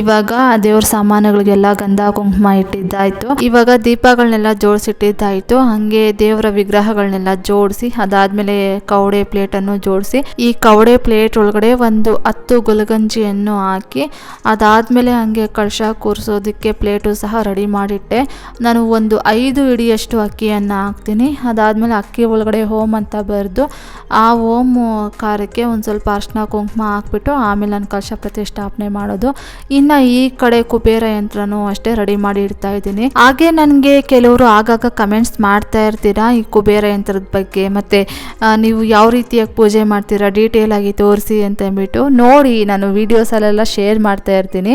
ಇವಾಗ ದೇವ್ರ ಸಾಮಾನುಗಳಿಗೆಲ್ಲ ಗಂಧ ಕುಂಕುಮ ಇಟ್ಟಿದ್ದಾಯಿತು. ಇವಾಗ ದೀಪಗಳನ್ನೆಲ್ಲ ಜೋಡಿಸಿಟ್ಟಿದ್ದಾಯಿತು. ಹಾಗೆ ದೇವರ ವಿಗ್ರಹಗಳನ್ನೆಲ್ಲ ಜೋಡಿಸಿ ಅದಾದಮೇಲೆ ಕವಡೆ ಪ್ಲೇಟನ್ನು ಜೋಡಿಸಿ, ಈ ಕವಡೆ ಪ್ಲೇಟ್ ಒಳಗಡೆ ಒಂದು ಹತ್ತು ಗುಲಗಂಜಿಯನ್ನು ಹಾಕಿ ಅದಾದಮೇಲೆ ಹಾಗೆ ಕಳಶ ಕೂರಿಸೋದಕ್ಕೆ ಪ್ಲೇಟು ಸಹ ರೆಡಿ ಮಾಡಿಟ್ಟೆ. ನಾನು ಒಂದು ಐದು ಇಡಿಯಷ್ಟು ಅಕ್ಕಿಯನ್ನು ಹಾಕ್ತೀನಿ. ಅದಾದಮೇಲೆ ಅಕ್ಕಿ ಒಳಗಡೆ ಹೋಮ್ ಅಂತ ಬರೆದು ಆ ಹೋಮ್ ಖಾರಕ್ಕೆ ಒಂದು ಸ್ವಲ್ಪ ಅರ್ಶಿನ ಕುಂಕುಮ ಹಾಕ್ಬಿಟ್ಟು ಆಮೇಲೆ ನಾನು ಕಳಶ ಪ್ರತಿಷ್ಠಾಪನೆ ಮಾಡೋದು. ಇನ್ನು ಈ ಕಡೆ ಕುಬೇರ ಯಂತ್ರನೂ ಅಷ್ಟೇ ರೆಡಿ ಮಾಡಿ ಇಡ್ತಾ ಇದ್ದೀನಿ. ಹಾಗೆ ನನಗೆ ಕೆಲವರು ಆಗಾಗ ಕಮೆಂಟ್ಸ್ ಮಾಡ್ತಾ ಇರ್ತೀರಾ ಈ ಕುಬೇರ ಯಂತ್ರದ ಬಗ್ಗೆ? ಮತ್ತು ನೀವು ಯಾವ ರೀತಿಯಾಗಿ ಪೂಜೆ ಮಾಡ್ತೀರಾ? ಡೀಟೇಲ್ ಆಗಿ ತೋರಿಸಿ ಅಂತ ಅಂದ್ಬಿಟ್ಟು ನೋಡಿ ನಾನು ವೀಡಿಯೋಸಲ್ಲೆಲ್ಲ ಶೇರ್ ಮಾಡ್ತಾ ಇರ್ತೀನಿ.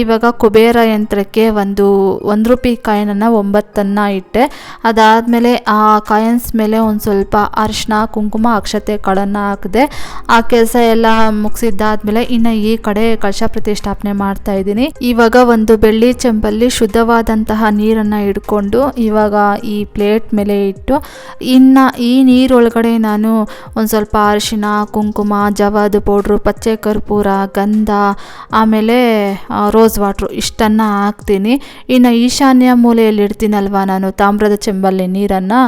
ಇವಾಗ ಕುಬೇರ ಯಂತ್ರಕ್ಕೆ ಒಂದು ಒಂದು ರೂಪಾಯಿ ಕಾಯಿನನ್ನು ಒಂಬತ್ತನ್ನು ಇಟ್ಟೆ. ಅದಾದಮೇಲೆ ಆ ಕಾಯನ್ಸ್ ಮೇಲೆ ಒಂದು ಸ್ವಲ್ಪ ಅರಿಶಿನ ಕುಂಕುಮ, ಅಕ್ಷತೆ ಕಾಳನ್ನು ಹಾಕಿದೆ. ಆ ಕೆಲಸ ಎಲ್ಲ ಮುಗಿಸಿದ್ದಾದ್ಮೇಲೆ ಇನ್ನು ಈ ಕಡೆ ಕಳಶ ಪ್ರತಿಷ್ಠಾಪನೆ ಮಾಡ್ತಾ ಇದ್ದೀನಿ. ಇವಾಗ ಒಂದು ಬೆಳ್ಳಿ ಚೆಂಬಲ್ಲಿ ಶುದ್ಧವಾದಂತಹ ನೀರನ್ನು ಇಟ್ಕೊಂಡು ಇವಾಗ ಈ ಪ್ಲೇಟ್ ಮೇಲೆ ಇಟ್ಟು ಇನ್ನು ಈ ನೀರೊಳಗಡೆ ನಾನು ಒಂದು ಸ್ವಲ್ಪ ಅರಿಶಿನ ಕುಂಕುಮ, ಜವಾದು ಪೌಡ್ರು, ಪಚ್ಚೆ ಕರ್ಪೂರ, ಗಂಧ, ಆಮೇಲೆ ರೋಸ್ ವಾಟ್ರು ಇಷ್ಟನ್ನು ಹಾಕ್ತೀನಿ. ಇನ್ನು ಈಶಾನ್ಯ ಮೂಲೆಯಲ್ಲಿ ಇಡ್ತೀನಲ್ವ ನಾನು, ತಾಮ್ರದ ಚೆಂಬಲ್ಲಿ ನೀರನ್ನು,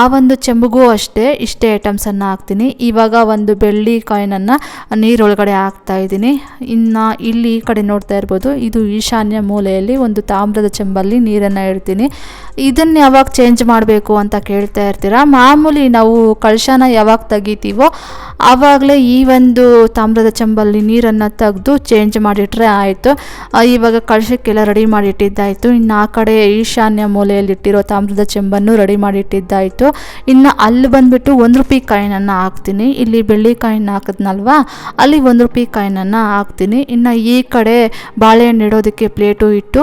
ಆ ಒಂದು ಚೆಂಬುಗೂ ಅಷ್ಟೇ, ಇಷ್ಟೇ ಐಟಮ್ಸನ್ನು ಹಾಕ್ತೀನಿ. ಇವಾಗ ಒಂದು ಬೆಳ್ಳಿ ಕಾಯಿನನ್ನು ನೀರೊಳಗಡೆ ಹಾಕ್ತಾ ಇದ್ದೀನಿ. ಇನ್ನು ಇಲ್ಲಿ ಈ ಕಡೆ ನೋಡ್ತಾ ಇರ್ಬೋದು, ಇದು ಈಶಾನ್ಯ ಮೂಲೆಯಲ್ಲಿ ಒಂದು ತಾಮ್ರದ ಚೆಂಬಲ್ಲಿ ನೀರನ್ನು ಇಡ್ತೀನಿ. ಇದನ್ನು ಯಾವಾಗ ಚೇಂಜ್ ಮಾಡಬೇಕು ಅಂತ ಕೇಳ್ತಾ ಇರ್ತೀರಾ? ಮಾಮೂಲಿ ನಾವು ಕಳಶನ ಯಾವಾಗ ತೆಗಿತೀವೋ ಆವಾಗಲೇ ಈ ಒಂದು ತಾಮ್ರದ ಚಂಬಲ್ಲಿ ನೀರನ್ನು ತೆಗೆದು ಚೇಂಜ್ ಮಾಡಿಟ್ರೆ ಆಯಿತು. ಇವಾಗ ಕಳಶಕ್ಕೆಲ್ಲ ರೆಡಿ ಮಾಡಿಟ್ಟಿದ್ದಾಯಿತು. ಇನ್ನು ಆ ಕಡೆ ಈಶಾನ್ಯ ಮೂಲೆಯಲ್ಲಿ ಇಟ್ಟಿರೋ ತಾಮ್ರದ ಚೆಂಬನ್ನು ರೆಡಿ ಮಾಡಿಟ್ಟಿದ್ದಾಯಿತು. ಇನ್ನು ಅಲ್ಲಿ ಬಂದುಬಿಟ್ಟು ಒಂದು ರೂಪಾಯಿ ಕಾಯಿನನ್ನು ಹಾಕ್ತೀನಿ. ಇಲ್ಲಿ ಬೆಳ್ಳಿ ಕಾಯಿನ ಹಾಕಿದ್ನಲ್ವ? ಅಲ್ಲಿ ಒಂದು ರೂಪಾಯಿ ಕಾಯಿನನ್ನು ಹಾಕ್ತೀನಿ. ಇನ್ನು ಈ ಕಡೆ ಬಾಳೆಹಣ್ಣು ಇಡೋದಕ್ಕೆ ಪ್ಲೇಟು ಇಟ್ಟು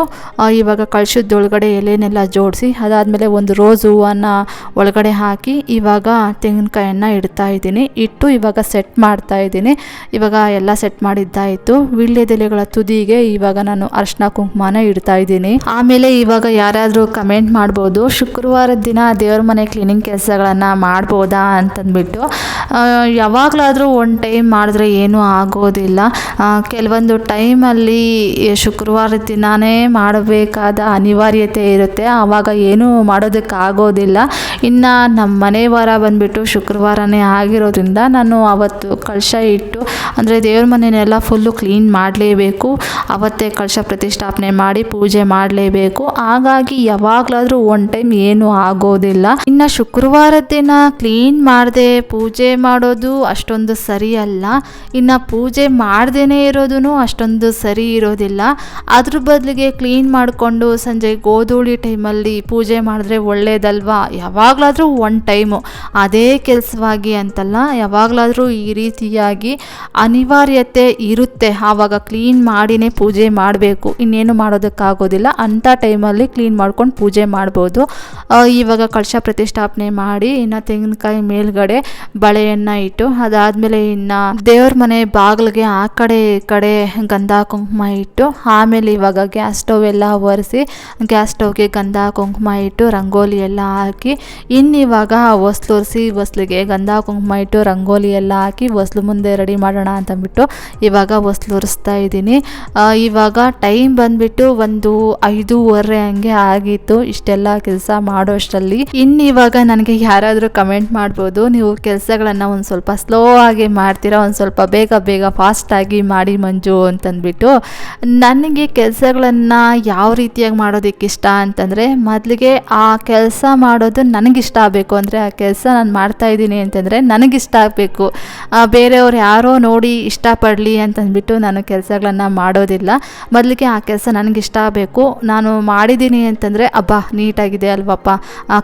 ಇವಾಗ ಕಳಶದೊಳಗಡೆ ಎಲೆನೆಲ್ಲ ಜೋಡಿಸಿ, ಅದಾದಮೇಲೆ ಒಂದು ರೋಸ್ ಹೂವನ್ನು ಒಳಗಡೆ ಹಾಕಿ, ಇವಾಗ ತೆಂಗಿನಕಾಯನ್ನು ಇಡ್ತಾ ಇದ್ದೀನಿ. ಇಟ್ಟು ಇವಾಗ ಸೆಟ್ ಮಾಡ್ತಾ ಇದ್ದೀನಿ. ಇವಾಗ ಎಲ್ಲ ಸೆಟ್ ಮಾಡಿದ್ದಾಯಿತು. ವೀಳ್ಯದೆಲೆಗಳ ತುದಿಗೆ ಇವಾಗ ನಾನು ಅರ್ಶಿನ ಕುಂಕುಮನ ಇಡ್ತಾ ಇದ್ದೀನಿ. ಆಮೇಲೆ ಇವಾಗ ಯಾರಾದರೂ ಕಮೆಂಟ್ ಮಾಡ್ಬೋದು. ಶುಕ್ರವಾರದ ದಿನ ದೇವ್ರ ಮನೆ ಕ್ಲೀನಿಂಗ್ ಕೆಲಸಗಳನ್ನು ಮಾಡ್ಬೋದಾ ಅಂತಂದ್ಬಿಟ್ಟು ಯಾವಾಗಲಾದರೂ ಒಂದು ಟೈಮ್ ಮಾಡಿದ್ರೆ ಏನೂ ಆಗೋದಿಲ್ಲ. ಕೆಲವೊಂದು ಟೈಮಲ್ಲಿ ಶುಕ್ರವಾರದ ದಿನವೇ ಮಾಡಬೇಕಾದ ಅನಿವಾರ್ಯತೆ ಇರುತ್ತೆ. ಆವಾಗ ಏನೂ ಮಾಡೋದಕ್ಕಾಗೋದಿಲ್ಲ ಇನ್ನು ನಮ್ಮ ಮನೆ ವಾರ ಬಂದುಬಿಟ್ಟು ಶುಕ್ರವಾರನೇ ಆಗಿರೋದ್ರಿಂದ ನಾನು ಅವತ್ತು ಕಳಶ ಇಟ್ಟು ಅಂದರೆ ದೇವ್ರ ಮನೆಯನ್ನೆಲ್ಲ ಫುಲ್ಲು ಕ್ಲೀನ್ ಮಾಡಲೇಬೇಕು. ಅವತ್ತೇ ಕಳಶ ಪ್ರತಿಷ್ಠಾಪನೆ ಮಾಡಿ ಪೂಜೆ ಮಾಡಲೇಬೇಕು. ಹಾಗಾಗಿ ಯಾವಾಗಲಾದರೂ ಒನ್ ಟೈಮ್ ಏನೂ ಆಗೋದಿಲ್ಲ. ಇನ್ನು ಶುಕ್ರವಾರದ ದಿನ ಕ್ಲೀನ್ ಮಾಡದೆ ಪೂಜೆ ಮಾಡೋದು ಅಷ್ಟೊಂದು ಸರಿ ಅಲ್ಲ. ಇನ್ನು ಪೂಜೆ ಮಾಡ್ದೇ ಇರೋದು ಅಷ್ಟೊಂದು ಸರಿ ಇರೋದಿಲ್ಲ. ಅದ್ರ ಬದಲಿಗೆ ಕ್ಲೀನ್ ಮಾಡಿಕೊಂಡು ಸಂಜೆ ಗೋಧೂಳಿ ಟೈಮಲ್ಲಿ ಪೂಜೆ ಮಾಡಿದ್ರೆ ಒಳ್ಳೇದಲ್ವಾ? ಯಾವಾಗಲಾದರೂ ಒನ್ ಟೈಮು ಅದೇ ಕೆಲಸವಾಗಿ ಅಂತಲ್ಲ, ಯಾವಾಗಲಾದರೂ ಈ ರೀತಿಯಾಗಿ ಅನಿವಾರ್ಯತೆ ಇರುತ್ತೆ. ಆವಾಗ ಕ್ಲೀನ್ ಮಾಡಿನೇ ಪೂಜೆ ಮಾಡಬೇಕು. ಇನ್ನೇನು ಮಾಡೋದಕ್ಕಾಗೋದಿಲ್ಲ. ಅಂಥ ಟೈಮಲ್ಲಿ ಕ್ಲೀನ್ ಮಾಡ್ಕೊಂಡು ಪೂಜೆ ಮಾಡ್ಬೋದು. ಇವಾಗ ಕಳಶ ಪ್ರತಿಷ್ಠಾಪನೆ ಮಾಡಿ, ಇನ್ನು ತೆಂಗಿನಕಾಯಿ ಮೇಲ್ಗಡೆ ಬಳೆಯನ್ನು ಇಟ್ಟು, ಅದಾದಮೇಲೆ ಇನ್ನು ದೇವ್ರ ಮನೆ ಬಾಗಿಲಿಗೆ ಆ ಕಡೆ ಈ ಕಡೆ ಗಂಧ ಕುಂಕುಮ ಇಟ್ಟು, ಆಮೇಲೆ ಇವಾಗ ಗ್ಯಾಸ್ ಸ್ಟೌವ್ ಎಲ್ಲ ಒರೆಸಿ, ಗ್ಯಾಸ್ ಸ್ಟವ್ಗೆ ಗಂಧ ಕುಂಕುಮ ಇಟ್ಟು ರಂಗೋಲಿ ಎಲ್ಲ ಹಾಕಿ ಇನ್ನಿವಾಗ ಹೊಸ್ಲೊರೆಸಿ ಹೊಸ್ಲಿಗೆ ಗಂಧ ಕುಂಕುಮ ಇಟ್ಟು ರಂಗೋಲಿ ಎಲ್ಲ ಹಾಕಿ, ಹೊಸ್ಲು ಮುಂದೆ ರೆಡಿ ಮಾಡೋಣ ಅಂತಂದ್ಬಿಟ್ಟು ಇವಾಗ ಹೊಸ್ಲು ಒರೆಸ್ತಾ ಇದ್ದೀನಿ ಇವಾಗ ಟೈಮ್ ಬಂದ್ಬಿಟ್ಟು ಒಂದು ಐದೂವರೆ ಹಂಗೆ ಆಗಿತ್ತು ಇಷ್ಟೆಲ್ಲ ಕೆಲಸ ಮಾಡೋ ಅಷ್ಟರಲ್ಲಿ ಇನ್ನಿವಾಗ ನನಗೆ ಯಾರಾದರೂ ಕಮೆಂಟ್ ಮಾಡ್ಬೋದು. ನೀವು ಕೆಲಸಗಳನ್ನು ಒಂದು ಸ್ವಲ್ಪ ಸ್ಲೋ ಆಗಿ ಮಾಡ್ತೀರಾ, ಒಂದು ಸ್ವಲ್ಪ ಬೇಗ ಬೇಗ ಫಾಸ್ಟಾಗಿ ಮಾಡಿ ಮಂಜು ಅಂತಂದ್ಬಿಟ್ಟು. ನನಗೆ ಕೆಲಸಗಳನ್ನು ಯಾವ ರೀತಿಯಾಗಿ ಮಾಡೋದಕ್ಕೆ ಇಷ್ಟ ಅಂತಂದರೆ ಮೊದಲಿಗೆ ಆ ಕೆಲಸ ಮಾಡೋದು ನನಗಿಷ್ಟ ಆಗಬೇಕು ಅಂದರೆ ಆ ಕೆಲಸ ನಾನು ಮಾಡ್ತಾ ಇದ್ದೀನಿ ಅಂತಂದರೆ ನನಗಿಷ್ಟ ಆಗಬೇಕು. ಬೇರೆಯವ್ರು ಯಾರೋ ನೋಡಿ ಇಷ್ಟಪಡಲಿ ಅಂತಂದ್ಬಿಟ್ಟು ನಾನು ಕೆಲಸಗಳನ್ನು ಮಾಡೋದಿಲ್ಲ. ಮೊದಲಿಗೆ ಆ ಕೆಲಸ ನನಗಿಷ್ಟ ಆಗಬೇಕು ನಾನು ಮಾಡಿದ್ದೀನಿ ಅಂತಂದರೆ, ಅಬ್ಬಾ, ನೀಟಾಗಿದೆ ಅಲ್ವಪ್ಪ.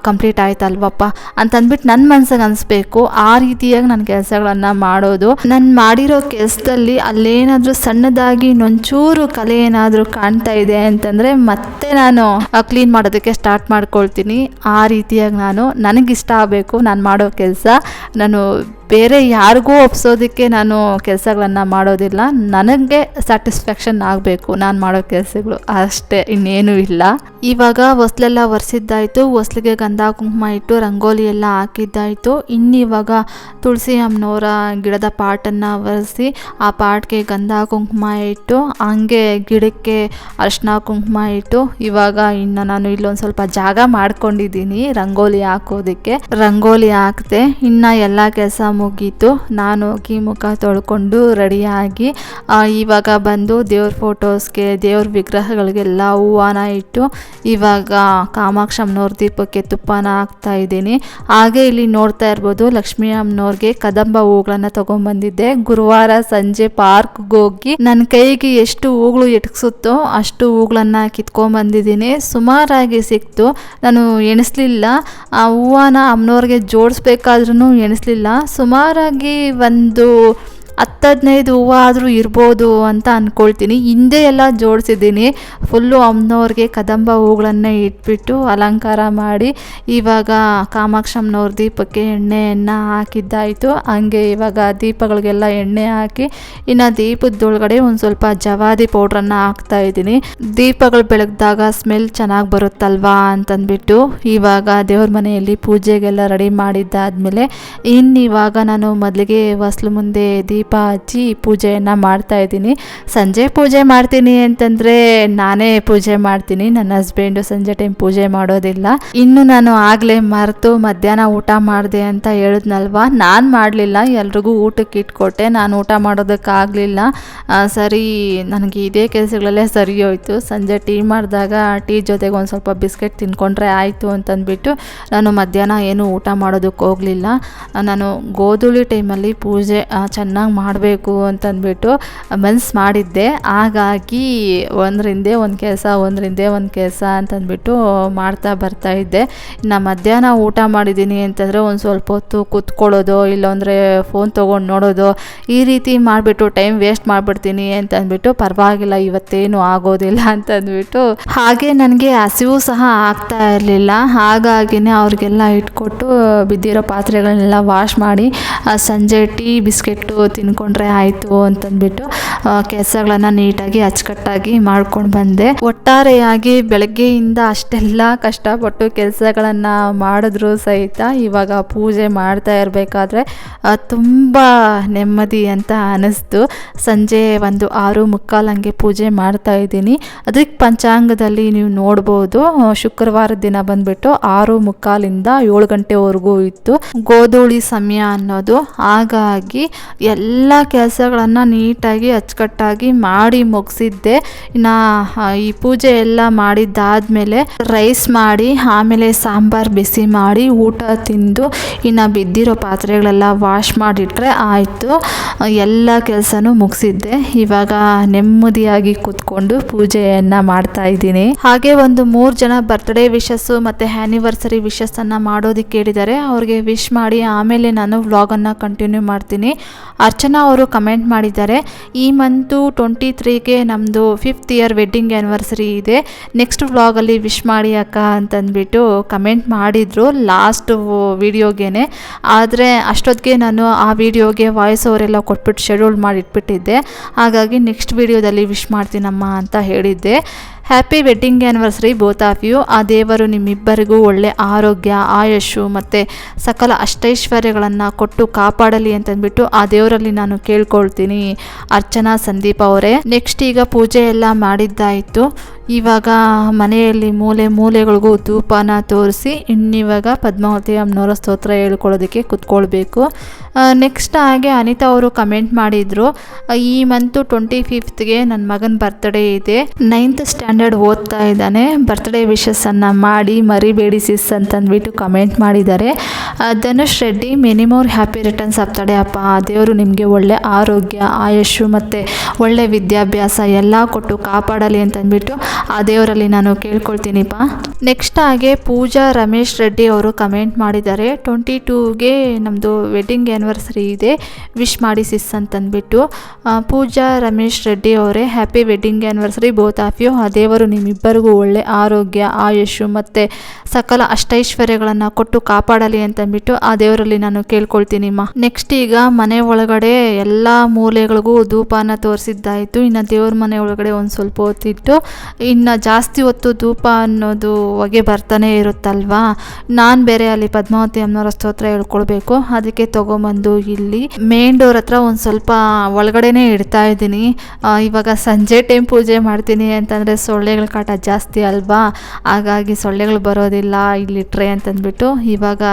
ಕಂಪ್ಲೀಟ್ ಆಯ್ತಲ್ವಪ್ಪ. ಅಂತಂದ್ಬಿಟ್ಟು ನನ್ನ ಮನ್ಸಿಗೆ ಅನಿಸ್ಬೇಕು. ಆ ರೀತಿಯಾಗಿ ನಾನು ಕೆಲಸಗಳನ್ನು ಮಾಡೋದು. ನಾನು ಮಾಡಿರೋ ಕೆಲಸದಲ್ಲಿ ಅಲ್ಲೇನಾದರೂ ಸಣ್ಣದಾಗಿ ಇನ್ನೊಂಚೂರು ಕಲೆ ಏನಾದರೂ ಕಾಣ್ತಾ ಇದೆ ಅಂತಂದರೆ ಮತ್ತೆ ನಾನು ಕ್ಲೀನ್ ಮಾಡೋದಕ್ಕೆ ಸ್ಟಾರ್ಟ್ ಮಾಡ್ಕೊಳ್ತೀನಿ. ಆ ರೀತಿಯಾಗಿ ನಾನು, ನನಗಿಷ್ಟ ಆಗಬೇಕು ನಾನು ಮಾಡೋ ಕೆಲಸ. ನಾನು ಬೇರೆ ಯಾರಿಗೂ ಒಪ್ಸೋದಕ್ಕೆ ನಾನು ಕೆಲಸಗಳನ್ನು ಮಾಡೋದಿಲ್ಲ, ನನಗೆ ಸ್ಯಾಟಿಸ್ಫ್ಯಾಕ್ಷನ್ ಆಗಬೇಕು ನಾನು ಮಾಡೋ ಕೆಲಸಗಳು. ಅಷ್ಟೇ, ಇನ್ನೇನು ಇಲ್ಲ. ಇವಾಗ ಹೊಸ್ಲೆಲ್ಲ ಒರೆಸಿದ್ದಾಯಿತು, ಹೊಸ್ಲಿಗೆ ಗಂಧ ಕುಂಕುಮ ಇಟ್ಟು, ರಂಗೋಲಿ ಎಲ್ಲ ಹಾಕಿದ್ದಾಯಿತು. ಇನ್ನಿವಾಗ ತುಳಸಿ ಅಮ್ಮನವರ ಗಿಡದ ಪಾಟನ್ನು ಒರೆಸಿ, ಆ ಪಾಟ್ಗೆ ಗಂಧ ಕುಂಕುಮ ಇಟ್ಟು, ಹಂಗೆ ಗಿಡಕ್ಕೆ ಅರ್ಶಿನ ಕುಂಕುಮ ಇಟ್ಟು, ಇವಾಗ ಇನ್ನು ನಾನು ಇಲ್ಲೊಂದು ಸ್ವಲ್ಪ ಜಾಗ ಮಾಡ್ಕೊಂಡಿದ್ದೀನಿ ರಂಗೋಲಿ ಹಾಕೋದಕ್ಕೆ. ರಂಗೋಲಿ ಹಾಕಿದೆ ಇನ್ನು ಎಲ್ಲ ಕೆಲಸ ಮುಗೀತು. ನಾನು ಹೋಗಿ ತೊಳ್ಕೊಂಡು ರೆಡಿಯಾಗಿ ಇವಾಗ ಬಂದು ದೇವ್ರ ಫೋಟೋಸ್ಗೆ, ದೇವ್ರ ವಿಗ್ರಹಗಳಿಗೆಲ್ಲ ಹೂವನ ಇಟ್ಟು ಇವಾಗ ಕಾಮಾಕ್ಷಮ್ಮನವ್ರ ದೀಪಕ್ಕೆ ತುಪ್ಪನ ಹಾಕ್ತಾ ಇದ್ದೀನಿ. ಹಾಗೆ ಇಲ್ಲಿ ನೋಡ್ತಾ ಇರ್ಬೋದು ಲಕ್ಷ್ಮೀ ಅಮ್ಮನವ್ರಿಗೆ ಕದಂಬ ಹೂಗಳನ್ನು ತೊಗೊಂಬಂದಿದ್ದೆ. ಗುರುವಾರ ಸಂಜೆ ಪಾರ್ಕ್ಗೆ ಹೋಗಿ ನನ್ನ ಕೈಗೆ ಎಷ್ಟು ಹೂಗಳು ಎಟಕ್ಸುತ್ತೋ ಅಷ್ಟು ಹೂಗಳನ್ನು ಕಿತ್ಕೊಂಬಂದಿದ್ದೀನಿ. ಸುಮಾರಾಗಿ ಸಿಕ್ತು. ನಾನು ಎಣಿಸ್ಲಿಲ್ಲ. ಆ ಹೂವನ ಅಮ್ಮನವ್ರಿಗೆ ಜೋಡಿಸ್ಬೇಕಾದ್ರೂ ಎಣಿಸ್ಲಿಲ್ಲ. ಸುಮಾರಾಗಿ ಒಂದು ಹತ್ತು ಹದಿನೈದು ಹೂವು ಆದರೂ ಇರ್ಬೋದು ಅಂತ ಅಂದ್ಕೊಳ್ತೀನಿ ಹಿಂದೆ ಎಲ್ಲ ಜೋಡಿಸಿದ್ದೀನಿ. ಫುಲ್ಲು ಅಮ್ಮನವ್ರಿಗೆ ಕದಂಬ ಹೂಗಳನ್ನೇ ಇಟ್ಬಿಟ್ಟು ಅಲಂಕಾರ ಮಾಡಿ ಇವಾಗ ಕಾಮಾಕ್ಷಮ್ಮನವ್ರ ದೀಪಕ್ಕೆ ಎಣ್ಣೆಯನ್ನು ಹಾಕಿದ್ದಾಯಿತು. ಹಂಗೆ ಇವಾಗ ದೀಪಗಳಿಗೆಲ್ಲ ಎಣ್ಣೆ ಹಾಕಿ ಇನ್ನು ದೀಪದೊಳಗಡೆ ಒಂದು ಸ್ವಲ್ಪ ಜವಾದಿ ಪೌಡ್ರನ್ನು ಹಾಕ್ತಾಯಿದ್ದೀನಿ. ದೀಪಗಳು ಬೆಳಗ್ದಾಗ ಸ್ಮೆಲ್ ಚೆನ್ನಾಗಿ ಬರುತ್ತಲ್ವಾ ಅಂತಂದ್ಬಿಟ್ಟು ಇವಾಗ ದೇವ್ರ ಮನೆಯಲ್ಲಿ ಪೂಜೆಗೆಲ್ಲ ರೆಡಿ ಮಾಡಿದ್ದಾದಮೇಲೆ ಇನ್ನು ಇವಾಗ ನಾನು ಮೊದಲಿಗೆ ಹೊಸ್ಲು ಮುಂದೆ ದೀಪ ಹಚ್ಚಿ ಪೂಜೆಯನ್ನು ಮಾಡ್ತಾ ಇದ್ದೀನಿ. ಸಂಜೆ ಪೂಜೆ ಮಾಡ್ತೀನಿ ಅಂತಂದರೆ ನಾನೇ ಪೂಜೆ ಮಾಡ್ತೀನಿ. ನನ್ನ ಹಸ್ಬೆಂಡು ಸಂಜೆ ಟೈಮ್ ಪೂಜೆ ಮಾಡೋದಿಲ್ಲ. ಇನ್ನು ನಾನು ಆಗಲೇ ಮರೆತು ಮಧ್ಯಾಹ್ನ ಊಟ ಮಾಡಿದೆ ಅಂತ ಹೇಳಿದ್ನಲ್ವ? ನಾನು ಮಾಡಲಿಲ್ಲ. ಎಲ್ರಿಗೂ ಊಟಕ್ಕೆ ಇಟ್ಕೊಟ್ಟೆ. ನಾನು ಊಟ ಮಾಡೋದಕ್ಕಾಗಲಿಲ್ಲ ಸರಿ, ನನಗೆ ಇದೇ ಕೆಲಸಗಳಲ್ಲೇ ಸರಿ ಹೋಯಿತು. ಸಂಜೆ ಟೀ ಮಾಡಿದಾಗ ಟೀ ಜೊತೆಗೆ ಒಂದು ಸ್ವಲ್ಪ ಬಿಸ್ಕೆಟ್ ತಿನ್ಕೊಂಡ್ರೆ ಆಯಿತು ಅಂತಂದ್ಬಿಟ್ಟು ನಾನು ಮಧ್ಯಾಹ್ನ ಏನು ಊಟ ಮಾಡೋದಕ್ಕೆ ಹೋಗಲಿಲ್ಲ. ನಾನು ಗೋಧೂಳಿ ಟೈಮಲ್ಲಿ ಪೂಜೆ ಚೆನ್ನಾಗಿ ಮಾಡಬೇಕು ಅಂತಂದ್ಬಿಟ್ಟು ಮನ್ಸು ಮಾಡಿದ್ದೆ. ಹಾಗಾಗಿ ಒಂದರಿಂದೇ ಒಂದು ಕೆಲಸ ಒಂದರಿಂದೇ ಒಂದು ಕೆಲಸ ಅಂತಂದ್ಬಿಟ್ಟು ಮಾಡ್ತಾ ಬರ್ತಾ ಇದ್ದೆ. ಇನ್ನು ಮಧ್ಯಾಹ್ನ ಊಟ ಮಾಡಿದ್ದೀನಿ ಅಂತಂದರೆ ಒಂದು ಸ್ವಲ್ಪ ಹೊತ್ತು ಕೂತ್ಕೊಳ್ಳೋದು, ಇಲ್ಲಾಂದರೆ ಫೋನ್ ತೊಗೊಂಡು ನೋಡೋದು, ಈ ರೀತಿ ಮಾಡಿಬಿಟ್ಟು ಟೈಮ್ ವೇಸ್ಟ್ ಮಾಡಿಬಿಡ್ತೀನಿ ಅಂತಂದ್ಬಿಟ್ಟು ಪರವಾಗಿಲ್ಲ, ಇವತ್ತೇನು ಆಗೋದಿಲ್ಲ ಅಂತಂದ್ಬಿಟ್ಟು ಹಾಗೆ ನನಗೆ ಹಸಿವು ಸಹ ಆಗ್ತಾ ಇರಲಿಲ್ಲ. ಹಾಗಾಗಿನೇ ಅವ್ರಿಗೆಲ್ಲ ಇಟ್ಕೊಟ್ಟು ಬಿದ್ದಿರೋ ಪಾತ್ರೆಗಳನ್ನೆಲ್ಲ ವಾಶ್ ಮಾಡಿ ಸಂಜೆ ಟೀ, ಬಿಸ್ಕೆಟ್ಟು ತಿನ್ಕೊಂಡ್ರೆ ಆಯಿತು ಅಂತಂದ್ಬಿಟ್ಟು ಕೆಲಸಗಳನ್ನು ನೀಟಾಗಿ ಅಚ್ಚುಕಟ್ಟಾಗಿ ಮಾಡ್ಕೊಂಡು ಬಂದೆ. ಒಟ್ಟಾರೆಯಾಗಿ ಬೆಳಗ್ಗೆಯಿಂದ ಅಷ್ಟೆಲ್ಲ ಕಷ್ಟಪಟ್ಟು ಕೆಲಸಗಳನ್ನು ಮಾಡಿದ್ರು ಸಹಿತ ಇವಾಗ ಪೂಜೆ ಮಾಡ್ತಾ ಇರಬೇಕಾದ್ರೆ ತುಂಬ ನೆಮ್ಮದಿ ಅಂತ ಅನ್ನಿಸ್ತು ಸಂಜೆ ಒಂದು ಆರು ಮುಕ್ಕಾಲು ಹಂಗೆ ಪೂಜೆ ಮಾಡ್ತಾ ಇದ್ದೀನಿ. ಅದಕ್ಕೆ ಪಂಚಾಂಗದಲ್ಲಿ ನೀವು ನೋಡ್ಬೋದು, ಶುಕ್ರವಾರ ದಿನ ಬಂದ್ಬಿಟ್ಟು ಆರು ಮುಕ್ಕಾಲಿಂದ ಏಳು ಗಂಟೆವರೆಗೂ ಇತ್ತು. ಗೋಧೂಳಿ ಸಮಯ ಅನ್ನೋದು, ಹಾಗಾಗಿ ಎಲ್ಲ ಕೆಲಸಗಳನ್ನು ನೀಟಾಗಿ, ಅಚ್ಚುಕಟ್ಟಾಗಿ ಮಾಡಿ ಮುಗಿಸಿದ್ದೆ. ಇನ್ನು ಈ ಪೂಜೆ ಎಲ್ಲ ಮಾಡಿದ್ದಾದಮೇಲೆ ರೈಸ್ ಮಾಡಿ, ಆಮೇಲೆ ಸಾಂಬಾರು ಬಿಸಿ ಮಾಡಿ, ಊಟ ತಿಂದು, ಇನ್ನು ಬಿದ್ದಿರೋ ಪಾತ್ರೆಗಳೆಲ್ಲ ವಾಶ್ ಮಾಡಿಟ್ರೆ ಆಯಿತು. ಎಲ್ಲ ಕೆಲಸನೂ ಮುಗಿಸಿದ್ದೆ. ಇವಾಗ ನೆಮ್ಮದಿಯಾಗಿ ಕೂತ್ಕೊಂಡು ಪೂಜೆಯನ್ನು ಮಾಡ್ತಾ ಇದ್ದೀನಿ. ಹಾಗೆ ಒಂದು ಮೂರು ಜನ ಬರ್ತ್ಡೇ ವಿಶಸ್ಸು ಮತ್ತು ಆ್ಯನಿವರ್ಸರಿ ವಿಶಸ್ಸನ್ನು ಮಾಡೋದಕ್ಕೆ ಹೇಳಿದ್ದಾರೆ ಅವ್ರಿಗೆ ವಿಶ್ ಮಾಡಿ ಆಮೇಲೆ ನಾನು ವ್ಲಾಗನ್ನು ಕಂಟಿನ್ಯೂ ಮಾಡ್ತೀನಿ. ಅರ್ಚನಾ ಅವರು ಕಮೆಂಟ್ ಮಾಡಿದ್ದಾರೆ. ಈ ಮಂತು ಟ್ವೆಂಟಿ ತ್ರೀಗೆ ನಮ್ಮದು ಫಿಫ್ತ್ ಇಯರ್ ವೆಡ್ಡಿಂಗ್ ಆ್ಯನಿವರ್ಸರಿ ಇದೆ ನೆಕ್ಸ್ಟ್ ವ್ಲಾಗಲ್ಲಿ ವಿಶ್ ಮಾಡಿ ಅಕ್ಕ ಅಂತಂದ್ಬಿಟ್ಟು ಕಮೆಂಟ್ ಮಾಡಿದರು ಲಾಸ್ಟ್ ವಿಡಿಯೋಗೇನೆ ಆದರೆ ಅಷ್ಟೊತ್ತಿಗೆ ನಾನು ಆ ವಿಡಿಯೋಗೆ ವಾಯ್ಸ್ ಅವರೆಲ್ಲ ಕೊಟ್ಬಿಟ್ಟು ಶೆಡ್ಯೂಲ್ ಮಾಡಿ ಇಟ್ಬಿಟ್ಟಿದ್ದೆ ಹಾಗಾಗಿ ನೆಕ್ಸ್ಟ್ ವಿಡಿಯೋದಲ್ಲಿ ವಿಶ್ ಮಾಡ್ತೀನಮ್ಮ ಅಂತ ಹೇಳಿದ್ದೆ. Happy wedding anniversary both of you ಆ ದೇವರು ನಿಮ್ಮಿಬ್ಬರಿಗೂ ಒಳ್ಳೆ ಆರೋಗ್ಯ, ಆಯಸ್ಸು ಮತ್ತು ಸಕಲ ಅಷ್ಟೈಶ್ವರ್ಯಗಳನ್ನು ಕೊಟ್ಟು ಕಾಪಾಡಲಿ ಅಂತಂದ್ಬಿಟ್ಟು ಆ ದೇವರಲ್ಲಿ ನಾನು ಕೇಳ್ಕೊಳ್ತೀನಿ. ಅರ್ಚನಾ ಸಂದೀಪ್ ಅವರೇ. ನೆಕ್ಸ್ಟ್ ಈಗ ಪೂಜೆ ಎಲ್ಲ ಮಾಡಿದ್ದಾಯಿತು. ಇವಾಗ ಮನೆಯಲ್ಲಿ ಮೂಲೆ ಮೂಲೆಗಳಿಗೂ ಧೂಪನ ತೋರಿಸಿ, ಇನ್ನಿವಾಗ ಪದ್ಮಾವತಿ ಅಮ್ಮನವರ ಸ್ತೋತ್ರ ಹೇಳ್ಕೊಳ್ಳೋದಕ್ಕೆ ಕುತ್ಕೊಳ್ಬೇಕು. ನೆಕ್ಸ್ಟ್ ಹಾಗೆ ಅನಿತಾ ಅವರು ಕಮೆಂಟ್ ಮಾಡಿದರು ಈ ಮಂತು ಟ್ವೆಂಟಿ ಫಿಫ್ತ್ಗೆ ನನ್ನ ಮಗನ ಬರ್ತ್ಡೇ ಇದೆ. ನೈನ್ತ್ ಸ್ಟ್ಯಾಂಡರ್ಡ್ ಓದ್ತಾ ಇದ್ದಾನೆ ಬರ್ತ್ಡೇ ವಿಶಸ್ಸನ್ನು ಮಾಡಿ, ಮರಿಬೇಡಿ ಸಿಸ್ ಅಂತಂದ್ಬಿಟ್ಟು ಕಮೆಂಟ್ ಮಾಡಿದ್ದಾರೆ. ಧನುಷ್ ರೆಡ್ಡಿ ಮಿನಿಮೋರ್ ಹ್ಯಾಪಿ ರಿಟರ್ನ್ಸ್ ಆಗ್ತಾಳೆ. ಅಪ್ಪ ದೇವರು ನಿಮಗೆ ಒಳ್ಳೆ ಆರೋಗ್ಯ ಆಯುಷು ಮತ್ತು ಒಳ್ಳೆ ವಿದ್ಯಾಭ್ಯಾಸ ಎಲ್ಲ ಕೊಟ್ಟು ಕಾಪಾಡಲಿ ಅಂತಂದ್ಬಿಟ್ಟು ಆ ದೇವರಲ್ಲಿ ನಾನು ಕೇಳ್ಕೊಳ್ತೀನಿಪ್ಪ. ನೆಕ್ಸ್ಟ್ ಹಾಗೆ ಪೂಜಾ ರಮೇಶ್ ರೆಡ್ಡಿ ಅವರು ಕಮೆಂಟ್ ಮಾಡಿದ್ದಾರೆ. ಟ್ವೆಂಟಿ ಟೂಗೆ ನಮ್ಮದು ವೆಡ್ಡಿಂಗ್ ಆ್ಯನಿವರ್ಸರಿ ಇದೆ. ವಿಶ್ ಮಾಡಿ ಸಿಸ್ ಅಂತಂದ್ಬಿಟ್ಟು. ಪೂಜಾ ರಮೇಶ್ ರೆಡ್ಡಿ ಅವರೇ happy wedding anniversary both of you ಆ ದೇವರು ನಿಮ್ಮಿಬ್ಬರಿಗೂ ಒಳ್ಳೆ ಆರೋಗ್ಯ ಆಯುಷು ಮತ್ತು ಸಕಲ ಅಷ್ಟೈಶ್ವರ್ಯಗಳನ್ನು ಕೊಟ್ಟು ಕಾಪಾಡಲಿ ಅಂತಂದ್ಬಿಟ್ಟು ಆ ದೇವರಲ್ಲಿ ನಾನು ಕೇಳ್ಕೊಳ್ತೀನಿಮ್ಮ. ನೆಕ್ಸ್ಟ್ ಈಗ ಮನೆ ಒಳಗಡೆ ಎಲ್ಲ ಮೂಲೆಗಳಿಗೂ ಧೂಪನ ತೋರಿಸಿದ್ದಾಯಿತು. ಇನ್ನು ದೇವ್ರ ಮನೆ ಒಳಗಡೆ ಒಂದು ಸ್ವಲ್ಪ ಹೊತ್ತಿಟ್ಟು ಇನ್ನು ಜಾಸ್ತಿ ಹೊತ್ತು ಧೂಪ ಅನ್ನೋದು ಹೊಗೆ ಬರ್ತಾನೆ ಇರುತ್ತಲ್ವಾ? ನಾನು ಬೇರೆ ಅಲ್ಲಿ ಪದ್ಮಾವತಿ ಅಮ್ಮನವರ ಸ್ತೋತ್ರ ಹೇಳ್ಕೊಳ್ಬೇಕು ಅದಕ್ಕೆ ತೊಗೊಂಬಂದು ಇಲ್ಲಿ ಮೇನ್ ಡೋರ್ ಹತ್ರ ಒಂದು ಸ್ವಲ್ಪ ಒಳಗಡೆನೇ ಇಡ್ತಾ ಇದ್ದೀನಿ. ಇವಾಗ ಸಂಜೆ ಟೈಮ್ ಪೂಜೆ ಮಾಡ್ತೀನಿ ಅಂತಂದರೆ ಸೊಳ್ಳೆಗಳ ಕಾಟ ಜಾಸ್ತಿ ಅಲ್ವಾ? ಹಾಗಾಗಿ ಸೊಳ್ಳೆಗಳು ಬರೋದಿಲ್ಲ ಇಲ್ಲಿಟ್ರೆ ಅಂತಂದ್ಬಿಟ್ಟು ಇವಾಗ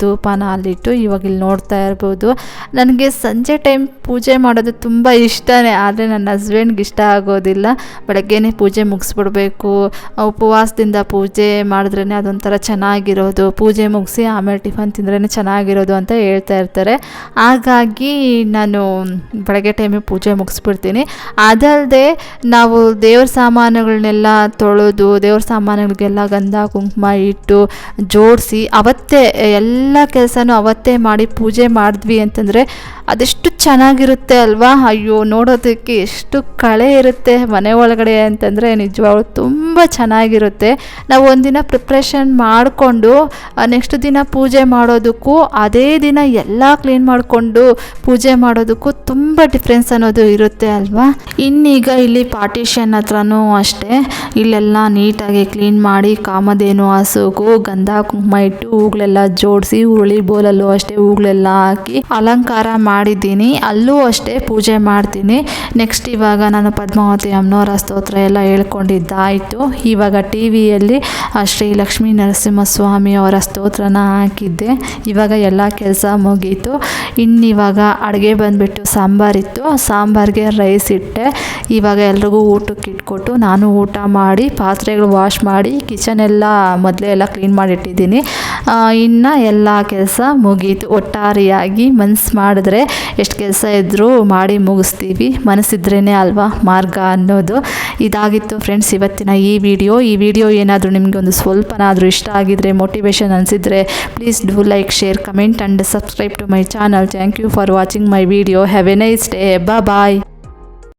ಧೂಪನ ಅಲ್ಲಿಟ್ಟು ಇವಾಗ ಇಲ್ಲಿ ನೋಡ್ತಾ ಇರ್ಬೋದು. ನನಗೆ ಸಂಜೆ ಟೈಮ್ ಪೂಜೆ ಮಾಡೋದು ತುಂಬ ಇಷ್ಟನೇ, ಆದರೆ ನನ್ನ ಹಸ್ಬೆಂಡ್ಗೆ ಇಷ್ಟ ಆಗೋದಿಲ್ಲ. ಬೆಳಗ್ಗೆನೇ ಪೂಜೆ ಮುಗಿಸ್ಬಿಡ್ಬೇಕು ಉಪವಾಸದಿಂದ ಪೂಜೆ ಮಾಡಿದ್ರೇ ಅದೊಂಥರ ಚೆನ್ನಾಗಿರೋದು. ಪೂಜೆ ಮುಗಿಸಿ ಆಮೇಲೆ ಟಿಫನ್ ತಿಂದ್ರೇ ಚೆನ್ನಾಗಿರೋದು ಅಂತ ಹೇಳ್ತಾ ಇರ್ತಾರೆ. ಹಾಗಾಗಿ ನಾನು ಬೆಳಗ್ಗೆ ಟೈಮಿಗೆ ಪೂಜೆ ಮುಗಿಸ್ಬಿಡ್ತೀನಿ. ಅದಲ್ಲದೆ ನಾವು ದೇವ್ರ ಸಾಮಾನುಗಳನ್ನೆಲ್ಲ ತೊಳೆದು, ದೇವ್ರ ಸಾಮಾನುಗಳಿಗೆಲ್ಲ ಗಂಧ, ಕುಂಕುಮ ಇಟ್ಟು ಜೋಡಿಸಿ ಅವತ್ತೇ ಎಲ್ಲ ಕೆಲಸನೂ ಅವತ್ತೇ ಮಾಡಿ ಪೂಜೆ ಮಾಡಿದ್ವಿ ಅಂತಂದರೆ ಅದೆಷ್ಟು ಚೆನ್ನಾಗಿರುತ್ತೆ ಅಲ್ವಾ? ಅಯ್ಯೋ, ನೋಡೋದಕ್ಕೆ ಎಷ್ಟು ಕಳೆ ಇರುತ್ತೆ ಮನೆ ಒಳಗಡೆ ಅಂತಂದರೆ ನಿಜವಾಗ್ಲೂ ತುಂಬ ಚೆನ್ನಾಗಿರುತ್ತೆ. ನಾವು ಒಂದಿನ ಪ್ರಿಪ್ರೇಷನ್ ಮಾಡಿಕೊಂಡು ನೆಕ್ಸ್ಟ್ ದಿನ ಪೂಜೆ ಮಾಡೋದಕ್ಕೂ, ಅದೇ ದಿನ ಎಲ್ಲ ಕ್ಲೀನ್ ಮಾಡಿಕೊಂಡು ಪೂಜೆ ಮಾಡೋದಕ್ಕೂ ತುಂಬ ಡಿಫ್ರೆನ್ಸ್ ಅನ್ನೋದು ಇರುತ್ತೆ ಅಲ್ವಾ? ಇನ್ನೀಗ ಇಲ್ಲಿ ಪಾರ್ಟಿಷನ್ ಹತ್ರನೂ ಅಷ್ಟೇ. ಇಲ್ಲೆಲ್ಲ ನೀಟಾಗಿ ಕ್ಲೀನ್ ಮಾಡಿ, ಕಾಮಧೇನು, ಹಸುಗೂ, ಗಂಧ, ಕುಂಕುಮ ಇಟ್ಟು ಹೂಗಳೆಲ್ಲ ಜೋಡಿಸಿ ಹುಳಿ ಬೋಲಲ್ಲೂ ಅಷ್ಟೇ ಹೂಗಳೆಲ್ಲ ಹಾಕಿ ಅಲಂಕಾರ ಮಾಡಿದ್ದೀನಿ. ಅಲ್ಲೂ ಅಷ್ಟೇ ಪೂಜೆ ಮಾಡ್ತೀನಿ. ನೆಕ್ಸ್ಟ್ ಇವಾಗ ನಾನು ಪದ್ಮಾವತಿ ಅಮ್ಮನವರ ಸ್ತೋತ್ರ ಎಲ್ಲ ಹೇಳ್ಕೊಂಡಿದ್ದಾಯಿತು ಇವಾಗ ಟಿ ವಿಯಲ್ಲಿ ಶ್ರೀ ಲಕ್ಷ್ಮೀ ನರಸಿಂಹಸ್ವಾಮಿ ಅವರ ಸ್ತೋತ್ರನ ಹಾಕಿದ್ದೆ. ಇವಾಗ ಎಲ್ಲ ಕೆಲಸ ಮುಗೀತು. ಇನ್ನಿವಾಗ ಅಡುಗೆ ಬಂದುಬಿಟ್ಟು ಸಾಂಬಾರಿತ್ತು ಸಾಂಬಾರಿಗೆ ರೈಸ್ ಇಟ್ಟೆ. ಇವಾಗ ಎಲ್ರಿಗೂ ಊಟಕ್ಕೆ ಇಟ್ಕೊಟ್ಟು ನಾನು ಊಟ ಮಾಡಿ, ಪಾತ್ರೆಗಳು ವಾಶ್ ಮಾಡಿ, ಕಿಚನ್ ಎಲ್ಲ ಮೊದಲೇ ಎಲ್ಲ ಕ್ಲೀನ್ ಮಾಡಿಟ್ಟಿದ್ದೀನಿ. ಇನ್ನು ಎಲ್ಲ ಕೆಲಸ ಮುಗೀತು. ಒಟ್ಟಾರೆಯಾಗಿ ಮನಸ್ಸು ಮಾಡಿದ್ರೆ ಎಷ್ಟು ಕೆಲಸ ಇದ್ದರೂ ಮಾಡಿ ಮುಗಿಸ್ತೀವಿ. ಮನಸ್ಸಿದ್ರೇ ಅಲ್ವಾ ಮಾರ್ಗ ಅನ್ನೋದು. ಇದಾಗಿತ್ತು ಫ್ರೆಂಡ್ಸ್ ಇವತ್ತಿನ ಈ ವಿಡಿಯೋ ಈ ವಿಡಿಯೋ ಏನಾದರೂ ನಿಮಗೆ ಒಂದು ಸ್ವಲ್ಪನಾದರೂ ಇಷ್ಟ ಆಗಿದ್ರೆ motivation ಅನಿಸಿದರೆ please do like share comment and subscribe to my channel thank you for watching my video have a nice day bye